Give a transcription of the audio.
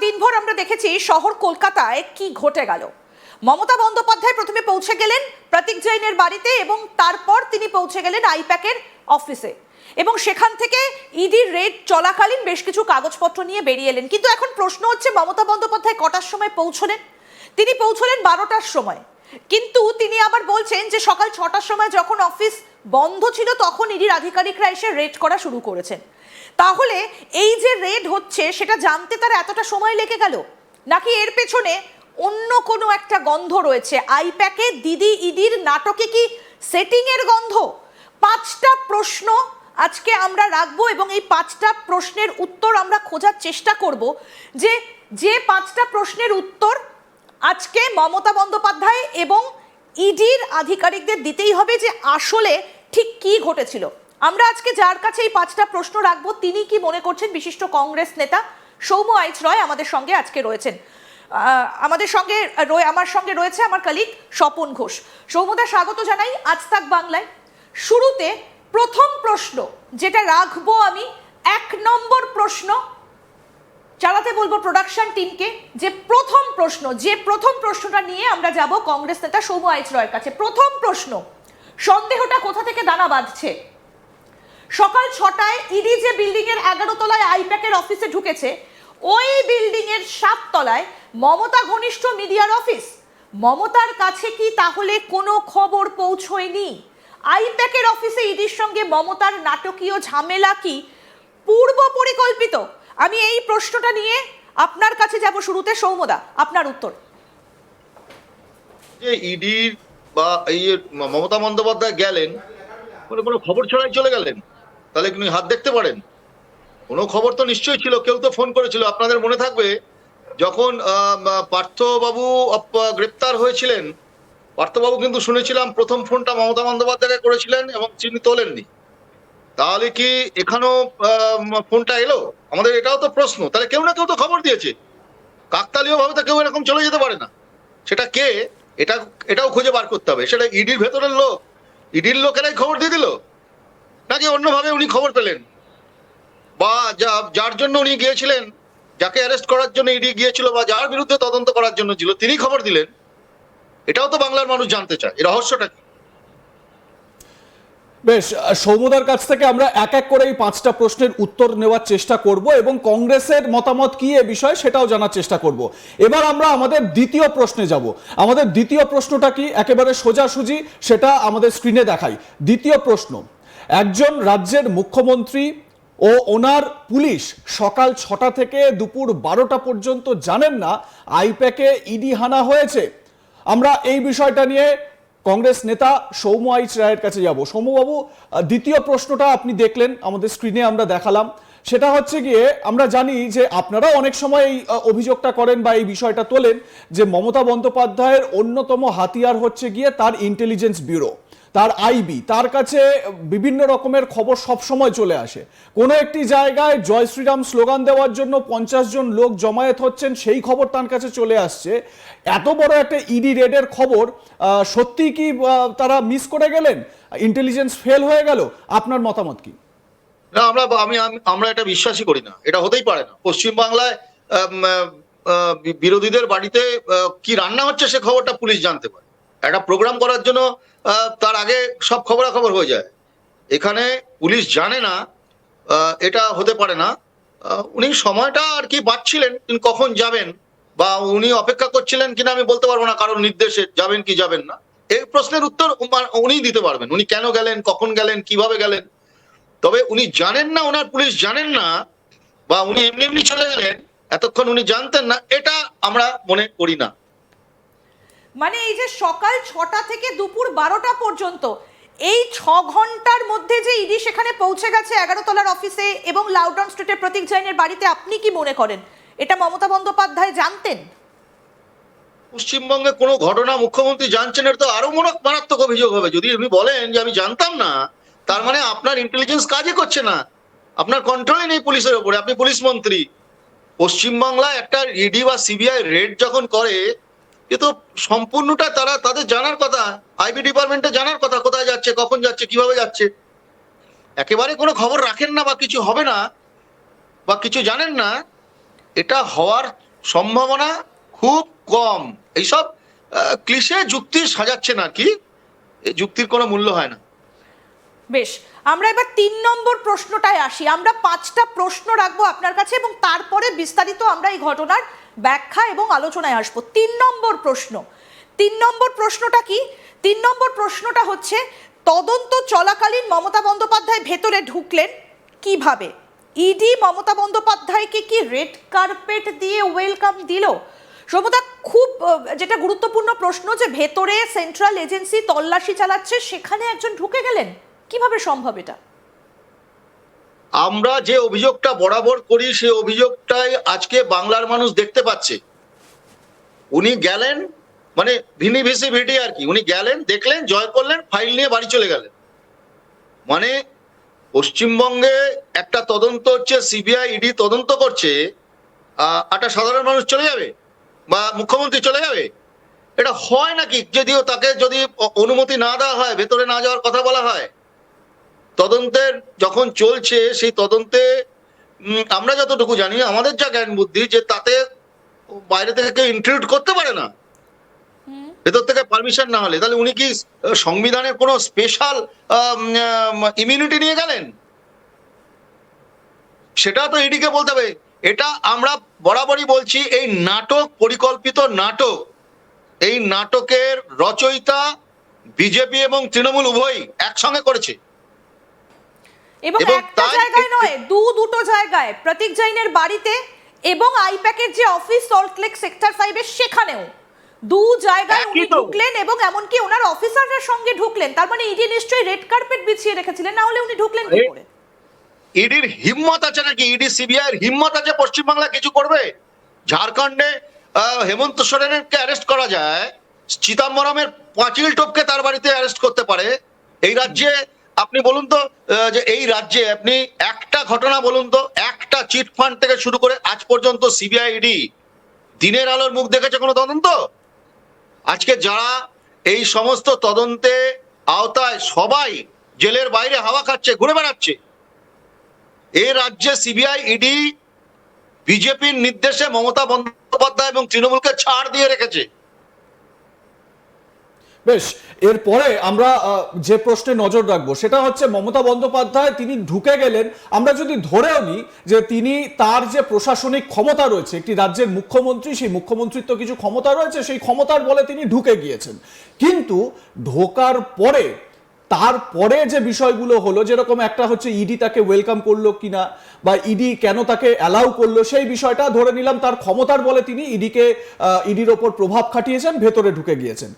দিনভর আমরা দেখেছি শহর কলকাতায় কি ঘটে গেল। মমতা বন্দ্যোপাধ্যায় প্রথমে পৌঁছে গেলেন প্রতীক জৈনের বাড়িতে এবং তারপর তিনি পৌঁছে গেলেন আইপ্যাকের অফিসে। এবং সেখান থেকে ইডির রেড চলাকালীন বেশ কিছু কাগজপত্র নিয়ে বেরিয়ে এলেন। কিন্তু এখন প্রশ্ন হচ্ছে, মমতা বন্দ্যোপাধ্যায় কটার সময় পৌঁছলেন? তিনি পৌঁছলেন বারোটার সময়। কিন্তু তিনি আবার বলছেন যে সকাল ছটার সময় যখন অফিস বন্ধ ছিল, তখন ইডির আধিকারিকরা এসে রেড করা শুরু করেছেন। তাহলে এই যে রেড হচ্ছে, সেটা জানতে তার এতটা সময় লেগে গেল? নাকি এর পেছনে অন্য কোনো একটা গন্ধ রয়েছে? আইপ্যাকে দিদি ইডির নাটকে কি সেটিং এর গন্ধ? পাঁচটা প্রশ্ন আজকে আমরা রাখব এবং এই পাঁচটা প্রশ্নের উত্তর আমরা খোঁজার চেষ্টা করব যে যে পাঁচটা প্রশ্নের উত্তর আজকে মমতা বন্দ্যোপাধ্যায় এবং ইডির আধিকারিকদের দিতেই হবে যে আসলে ঠিক কি ঘটেছিল। আমরা আজকে যার কাছে এই পাঁচটা প্রশ্ন রাখব, তিনি কি মনে করছেন? বিশিষ্ট কংগ্রেস নেতা সৌম্য আইচ রয় আমাদের সঙ্গে আজকে রয়েছেন। আমাদের সঙ্গে আমার সঙ্গে রয়েছে আমার কালিক স্বপন ঘোষ। সৌম্যদা স্বাগত জানাই আজ তাক বাংলায়। শুরুতে প্রথম প্রশ্ন, যেটা রাখব আমি, এক নম্বর প্রশ্ন, চালাতে বলব প্রোডাকশন টিমকে যে প্রথম প্রশ্ন, যে প্রথম প্রশ্নটা নিয়ে আমরা যাব কংগ্রেস নেতা সৌম আইচ রয়ের কাছে। প্রথম প্রশ্ন, সন্দেহটা কোথা থেকে দানা বাঁধছে? সকাল ছটায় ইডি যে বিল্ডিং এর এগারো তলায় আইপ্যাকের অফিসে ঢুকেছে, ওই বিল্ডিং এর সাত তলায় মমতা ঘনিষ্ঠ মিডিয়ার অফিস মমতার কাছে কি তাহলে কোনো খবর পৌঁছয়নি? আইপ্যাকের অফিসে ইডির সঙ্গে মমতার নাটকীয় ঝামেলা কি? পূর্ব পরিকল্পিত। আমি এই প্রশ্নটা নিয়ে আপনার কাছে যাব শুরুতে। সৌমদা, আপনার উত্তর। যে ইডির বা এই মমতা বন্দ্যোপাধ্যায় গেলেন কোনো কোনো খবর ছড়াই চলে গেলেন? তাহলে কি হাত দেখতে পারেন? কোনো খবর তো নিশ্চয়ই ছিল, কেউ তো ফোন করেছিল। আপনাদের মনে থাকবে, যখন পার্থবাবু গ্রেপ্তার হয়েছিলেন, পার্থবাবু কিন্তু শুনেছিলাম প্রথম ফোনটা মমতা বন্দ্যোপাধ্যায়কে করেছিলেন এবং তিনি তোলেননি। তাহলে কি এখানেও ফোনটা এলো? আমাদের এটাও তো প্রশ্ন। তাহলে কেউ না কেউ তো খবর দিয়েছে। কাকতালীয় ভাবে তো কেউ এরকম চলে যেতে পারে না। সেটা কে? এটা, এটাও খুঁজে বার করতে হবে। সেটা ইডির ভেতরের লোক। ইডির লোকেরাই খবর দিয়ে দিল। নাকি অন্যভাবে উনি খবর পেলেন। বা যা যার জন্য উনি গিয়েছিলেন যাকে অ্যারেস্ট করার জন্য ইডি গিয়েছিল বা যার বিরুদ্ধে তদন্ত করার জন্য ছিল তিনি খবর দিলেন। এটাও তো বাংলার মানুষ জানতে চায়। এই রহস্যটা কি? বেশ আহ, সৌম্যদার কাছ থেকে আমরা এক এক করে এই পাঁচটা প্রশ্নের উত্তর নেওয়ার চেষ্টা করব এবং কংগ্রেসের মতামত কি এ বিষয়ে সেটাও জানার চেষ্টা করব। এবার আমরা আমাদের দ্বিতীয় প্রশ্নে যাব। আমাদের দ্বিতীয় প্রশ্নটা কি? একেবারে সোজাসুজি সেটা আমাদের স্ক্রিনে দেখাই। দ্বিতীয় প্রশ্ন একজন রাজ্যের মুখ্যমন্ত্রী ও ওনার পুলিশ সকাল ছটা থেকে দুপুর বারোটা পর্যন্ত জানেন না, আইপ্যাকে ইডি হানা হয়েছে। আমরা এই বিষয়টা নিয়ে কংগ্রেস নেতা সৌম্য আইচ রায়ের কাছে যাব। সৌম্যবাবু, দ্বিতীয় প্রশ্নটা আপনি দেখলেন, আমাদের স্ক্রিনে আমরা দেখালাম। সেটা হচ্ছে গিয়ে, আমরা জানি যে আপনারা অনেক সময় এই অভিযোগটা করেন বা এই বিষয়টা তোলেন যে মমতা বন্দ্যোপাধ্যায়ের অন্যতম হাতিয়ার হচ্ছে গিয়ে তার ইন্টেলিজেন্স ব্যুরো তার আইবি, তার কাছে বিভিন্ন রকমের খবর সব সময় চলে আসে। কোনো একটি জায়গায় জয় শ্রীরাম স্লোগান দেওয়ার জন্য পঞ্চাশ জন লোক জমায়েত হচ্ছেন, সেই খবর তার কাছে চলে আসছে। এত বড় একটা ইডি রেডের খবর সত্যি কি তারা মিস করে গেলেন? ইন্টেলিজেন্স ফেল হয়ে গেল? আপনার মতামত কি? না, আমরা, আমি, আমি- আমরা এটা বিশ্বাসই করি না। এটা হতেই পারে না। পশ্চিমবাংলায় বিরোধীদের বাড়িতে কি রান্না হচ্ছে সে খবরটা পুলিশ জানতে পারে। একটা প্রোগ্রাম করার জন্য তার আগে সব খবরাখবর হয়ে যায়। এখানে পুলিশ জানে না এটা হতে পারে না। উনি সময়টা আর কি বাঁচছিলেন, তিনি কখন যাবেন, বা উনি অপেক্ষা করছিলেন কিনা আমি বলতে পারব না, কারণ নির্দেশে যাবেন কি যাবেন না। এই প্রশ্নের উত্তর উনিই দিতে পারবেন, উনি কেন গেলেন, কখন গেলেন, কীভাবে গেলেন। তবে উনি জানেন না, ওনার পুলিশ জানেন না, বা উনি এমনি এমনি চলে গেলেন, এতক্ষণ উনি জানতেন না, এটা আমরা মনে করি না। মানে এই যে সকাল ছটা থেকে দুপুর বারোটা পর্যন্ত, এই ছ ঘণ্টার মধ্যে যে ইডি সেখানে পৌঁছে গেছে এগারো তলার অফিসে এবং লাউডাউন স্ট্রিটের প্রতীক জৈনের বাড়িতে, আপনি কি মনে করেন? এটা মমতা বন্দ্যোপাধ্যায় জানতেন? পশ্চিমবঙ্গে কোনো ঘটনা মুখ্যমন্ত্রী জানছেন এর তো আরও মনে মারাত্মক অভিযোগ হবে। যদি উনি বলেন যে আমি জানতাম না, তার মানে আপনার ইন্টেলিজেন্স কাজই করছে না। আপনার কন্ট্রোলই নেই পুলিশের ওপরে, আপনি পুলিশ মন্ত্রী। পশ্চিমবাংলায় একটা ইডি বা সিবিআই রেড যখন করে এ তো সম্পূর্ণটা তারা তাদের জানার কথা আইবি ডিপার্টমেন্টে জানার কথা, কোথায় যাচ্ছে, কখন যাচ্ছে, কীভাবে যাচ্ছে। একেবারে কোনো খবর রাখেন না বা কিছু হবে না, বা কিছু জানেন না, এটা হওয়ার সম্ভাবনা খুব কম। এইসব ক্লিশে যুক্তি সাজাচ্ছে না কি? এই যুক্তির কোনো মূল্য হয় না। বেশ, আমরা এবার তিন নম্বর প্রশ্নটায় আসি। আমরা পাঁচটা প্রশ্ন রাখব আপনার কাছে এবং তারপরে বিস্তারিত আমরা এই ঘটনার ব্যাখ্যা এবং আলোচনায় আসব। তিন নম্বর প্রশ্ন। তিন নম্বর প্রশ্নটা কি? তিন নম্বর প্রশ্নটা হচ্ছে, তদন্ত চলাকালীন মমতা বন্দ্যোপাধ্যায় ভেতরে ঢুকলেন কীভাবে? ইডি মমতা বন্দ্যোপাধ্যায়কে কি রেড কার্পেট দিয়ে ওয়েলকাম দিল? সমতা, খুব যেটা গুরুত্বপূর্ণ প্রশ্ন যে ভেতরে সেন্ট্রাল এজেন্সি তল্লাশি চালাচ্ছে, সেখানে একজন ঢুকে গেলেন? কীভাবে সম্ভব এটা? আমরা যে অভিযোগটা বরাবর করি, সেই অভিযোগটাই আজকে বাংলার মানুষ দেখতে পাচ্ছে। উনি গেলেন মানে ভিনি ভিসি ভিডি আর কি, উনি গেলেন, দেখলেন, জয় করলেন, ফাইল নিয়ে বাড়ি চলে গেলেন। মানে পশ্চিমবঙ্গে একটা তদন্ত হচ্ছে, সিবিআই, ইডি তদন্ত করছে একটা সাধারণ মানুষ চলে যাবে বা মুখ্যমন্ত্রী চলে যাবে। এটা হয় নাকি? যদিও তাকে যদি অনুমতি না দেওয়া হয়, ভেতরে না যাওয়ার কথা বলা হয় তদন্তের যখন চলছে সেই তদন্তে আমরা যতটুকু জানি আমাদের যা জ্ঞান বুদ্ধি যে তাতে বাইরে থেকে কেউ ইনক্লুড করতে পারে না। ভেতর থেকে পারমিশন না হলে। তাহলে উনি কি সংবিধানের কোনো স্পেশাল ইমিউনিটি নিয়ে গেলেন? সেটা তো ইডিকে বলতে হবে। এটা আমরা বরাবরই বলছি এই নাটক পরিকল্পিত নাটক এই নাটকের রচয়িতা বিজেপি এবং তৃণমূল উভয়ই একসঙ্গে করেছে। এবং একটা জায়গায় নয় দু দুটো জায়গায় প্রতীক জৈনের বাড়িতে এবং আইপ্যাকের যে অফিস সল্টলেক সেক্টর ফাইভে সেখানেও। দু জায়গায় উনি ঢুকলেন এবং এমনকি ওনার অফিসারদের সঙ্গে ঢুকলেন। তার মানে ইডি নিশ্চয়ই রেড কার্পেট বিছিয়ে রেখেছিলেন না হলে উনি ঢুকলেন কি করে? ইডির হিম্মত আছে নাকি? ইডি সিবিআই এর হিম্মত আছে পশ্চিমবাংলা কিছু করবে? ঝাড়খণ্ডে হেমন্ত সোরেনকে অ্যারেস্ট করা যায় চিদাম্বরমের পাঁচিল টপকে তার বাড়িতে অ্যারেস্ট করতে পারে। এই রাজ্যে আপনি বলুন তো যে এই রাজ্যে আপনি একটা ঘটনা বলুন তো, একটা চিট ফান্ড থেকে শুরু করে আজ পর্যন্ত সিবিআই ইডি দিনের আলোর মুখ দেখেছে কোনো তদন্ত? আজকে যারা এই সমস্ত তদন্তে আওতায় সবাই জেলের বাইরে হাওয়া খাচ্ছে, ঘুরে বেড়াচ্ছে, এ রাজ্যে সিবিআই ইডি বিজেপির নির্দেশে মমতা বন্দ্যোপাধ্যায় এবং তৃণমূলকে ছাড় দিয়ে রেখেছে। বেশ, এরপরে আমরা যে প্রশ্নে নজর রাখব, সেটা হচ্ছে মমতা বন্দ্যোপাধ্যায় তিনি ঢুকে গেলেন, আমরা যদি ধরেও নিই যে তিনি তার যে প্রশাসনিক ক্ষমতা রয়েছে, একটি রাজ্যের মুখ্যমন্ত্রী, সেই মুখ্যমন্ত্রীর তো কিছু ক্ষমতা রয়েছে, সেই ক্ষমতার বলে তিনি ঢুকে গিয়েছেন। কিন্তু ঢোকার পরে, তারপরে যে বিষয়গুলো হলো, যেরকম একটা হচ্ছে ইডি তাকে ওয়েলকাম করল কিনা, বা ইডি কেন তাকে অ্যালাউ করল, সেই বিষয়টা ধরে নিলাম, তার ক্ষমতার বলে তিনি ইডিকে ইডির ওপর প্রভাব খাটিয়েছেন, ভেতরে ঢুকে গিয়েছেন।